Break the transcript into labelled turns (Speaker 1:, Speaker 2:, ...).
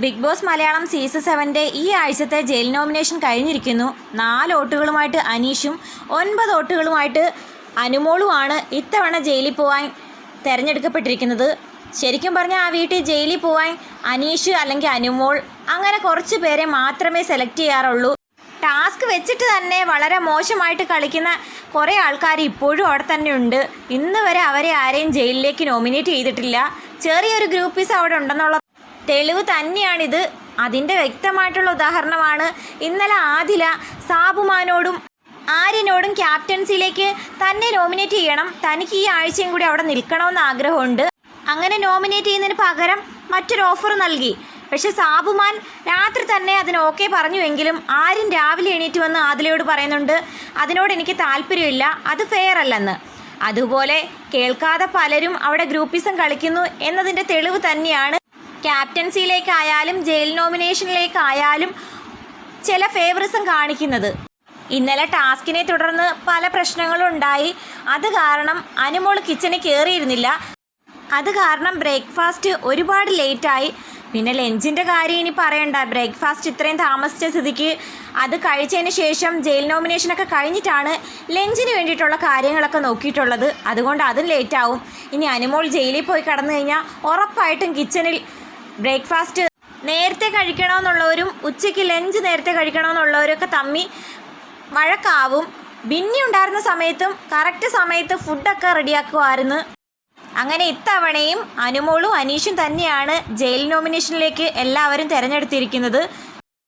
Speaker 1: Big Boss Malayalam season സെവന്റെ ഈ ആഴ്ചത്തെ ജയിൽ നോമിനേഷൻ കഴിഞ്ഞിരിക്കുന്നു. നാല് വോട്ടുകളുമായിട്ട് അനീഷും ഒൻപത് വോട്ടുകളുമായിട്ട് അനുമോളുമാണ് ഇത്തവണ ജയിലിൽ പോവാൻ തിരഞ്ഞെടുക്കപ്പെട്ടിരിക്കുന്നത്. ശരിക്കും പറഞ്ഞാൽ ആ വീട്ടിൽ ജയിലിൽ പോവാൻ അനീഷ് അല്ലെങ്കിൽ അനുമോൾ അങ്ങനെ കുറച്ച് പേരെ മാത്രമേ സെലക്ട് ചെയ്യാറുള്ളൂ. ടാസ്ക് വെച്ചിട്ട് തന്നെ വളരെ മോശമായിട്ട് കളിക്കുന്ന കുറേ ആൾക്കാർ ഇപ്പോഴും അവിടെ തന്നെ ഉണ്ട്. ഇന്ന് വരെ അവരെ ആരെയും ജയിലിലേക്ക് നോമിനേറ്റ് ചെയ്തിട്ടില്ല. ചെറിയൊരു ഗ്രൂപ്പീസ് അവിടെ ഉണ്ടെന്നുള്ള തെളിവ് തന്നെയാണിത്. അതിന്റെ വ്യക്തമായിട്ടുള്ള ഉദാഹരണമാണ് ഇന്നലെ ആദില സാബുമാനോടും ആര്യനോടും ക്യാപ്റ്റൻസിയിലേക്ക് തന്നെ നോമിനേറ്റ് ചെയ്യണം. തനിക്ക് ഈ ആഴ്ചയും കൂടി അവിടെ നിൽക്കണമെന്ന് ആഗ്രഹമുണ്ട്. അങ്ങനെ നോമിനേറ്റ് ചെയ്യുന്നതിന് പകരം മറ്റൊരു ഓഫർ നൽകി. പക്ഷെ സാബുമാൻ രാത്രി തന്നെ അതിന് ഓക്കെ പറഞ്ഞുവെങ്കിലും ആര്യൻ രാവിലെ എണീറ്റ് വന്ന് ആദിലയോട് പറയുന്നുണ്ട് അതിനോട് എനിക്ക് താല്പര്യമില്ല. അത് ഫെയർ അല്ലെന്ന്. അതുപോലെ കേൾക്കാതെ പലരും അവിടെ ഗ്രൂപ്പിസം കളിക്കുന്നു എന്നതിന്റെ തെളിവ് തന്നെയാണ് ക്യാപ്റ്റൻസിയിലേക്കായാലും ജയിൽ നോമിനേഷനിലേക്കായാലും ചില ഫേവറിസം കാണിക്കുന്നത്. ഇന്നലെ ടാസ്കിനെ തുടർന്ന് പല പ്രശ്നങ്ങളും ഉണ്ടായി. അത് കാരണം അനുമോൾ കിച്ചണിൽ കയറിയിരുന്നില്ല അത് കാരണം ബ്രേക്ക്ഫാസ്റ്റ് ഒരുപാട് ലേറ്റായി. പിന്നെ ലഞ്ചിന്റെ കാര്യം ഇനി പറയണ്ട. ബ്രേക്ക്ഫാസ്റ്റ് ഇത്രയും താമസിച്ച സ്ഥിതിക്ക് അത് കഴിച്ചതിന് ശേഷം ജയിൽ നോമിനേഷനൊക്കെ കഴിഞ്ഞിട്ടാണ് ലഞ്ചിന് വേണ്ടിയിട്ടുള്ള കാര്യങ്ങളൊക്കെ നോക്കിയിട്ടുള്ളത്. അതുകൊണ്ട് അതും ലേറ്റാവും. ഇനി അനുമോൾ ജയിലിൽ പോയി കടന്നു കഴിഞ്ഞാൽ ഉറപ്പായിട്ടും കിച്ചണിൽ ബ്രേക്ക്ഫാസ്റ്റ് നേരത്തെ കഴിക്കണമെന്നുള്ളവരും ഉച്ചയ്ക്ക് ലഞ്ച് നേരത്തെ കഴിക്കണമെന്നുള്ളവരൊക്കെ തമ്മി വഴക്കാവും. ബിന്നി ഉണ്ടായിരുന്ന സമയത്തും കറക്റ്റ് സമയത്ത് ഫുഡൊക്കെ റെഡിയാക്കുമായിരുന്നു. അങ്ങനെ ഇത്തവണയും അനുമോളും അനീഷും തന്നെയാണ് ജയിൽ നോമിനേഷനിലേക്ക് എല്ലാവരും തിരഞ്ഞെടുത്തിരിക്കുന്നത്.